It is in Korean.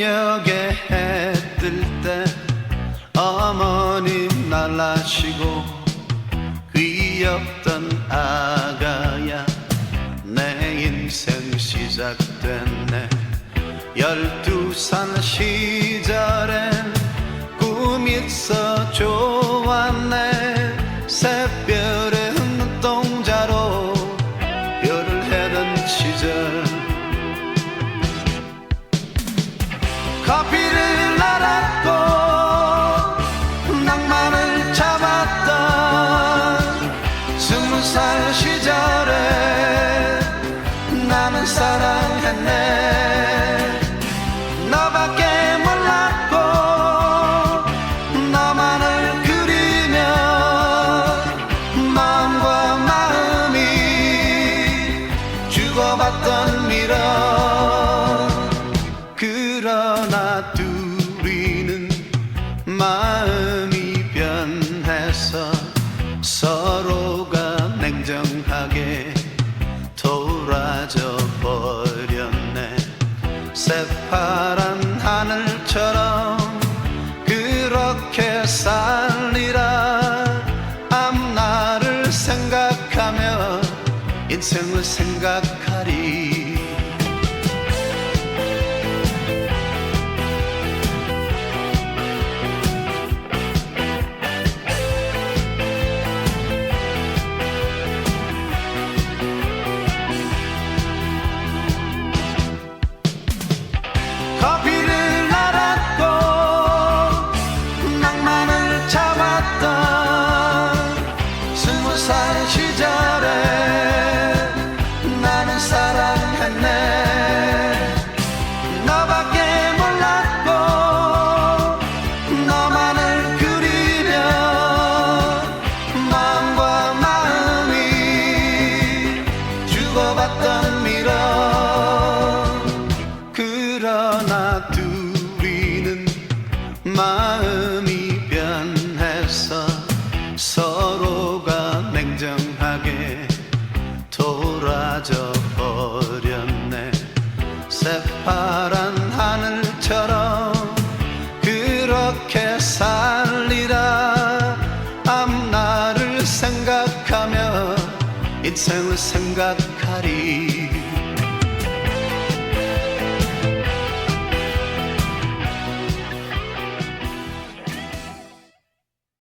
동력에 해뜰 때 어머님 날라시고 귀엽던 아가야 내 인생 시작됐네. 열두 살 시절엔 꿈 있어 줘. 주고받던 미련. 그러나 둘이는 마음이 변해서 서로가 냉정하게 돌아져 버렸네. 새파란 하늘처럼 생각하리 사랑했네. 너밖에 몰랐고 너만을 그리며 마음과 마음이 주고받던 미련. 그러나 둘이는 마음 그렇게 살리라. 앞날을 생각하며 인생을 생각하리